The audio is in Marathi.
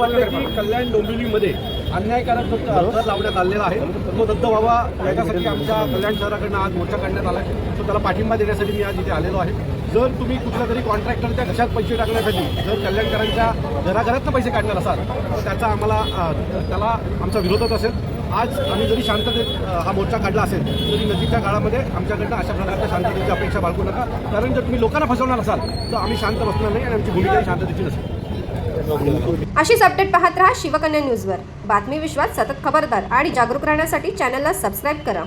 सांगितलं की कल्याण डोंबिवलीमध्ये अन्यायकारक दर लावण्यात आलेला आहे तो रद्द व्हावा याच्यासाठी आमच्या कल्याण शहराकडनं आज मोर्चा काढण्यात आला आहे तो त्याला पाठिंबा देण्यासाठी मी आज इथे आलेलो आहे. जर तुम्ही कुठल्या तरी कॉन्ट्रॅक्टरच्या घशात पैसे टाकण्यासाठी जर कल्याणकरांच्या घराघरातनं पैसे काढणार असाल तर त्याचा आम्हाला त्याला आमचा विरोधच असेल. आज आम्ही जरी शांततेत हा मोर्चा काढला असेल तरी नजीकच्या काळामध्ये आमच्याकडनं अशा प्रकारच्या शांततेची अपेक्षा बाळगू नका. कारण जर तुम्ही लोकांना फसवणार असाल तर आम्ही शांत बसणार नाही आणि आमची भूमिका ही शांततेची नसेल. अशीच अपडेट पाहत रहा शिवकन्या न्यूजवर बातमी विश्वात सतत खबरदार आणि जागरूक राहण्यासाठी चॅनलला सबस्क्राईब करा.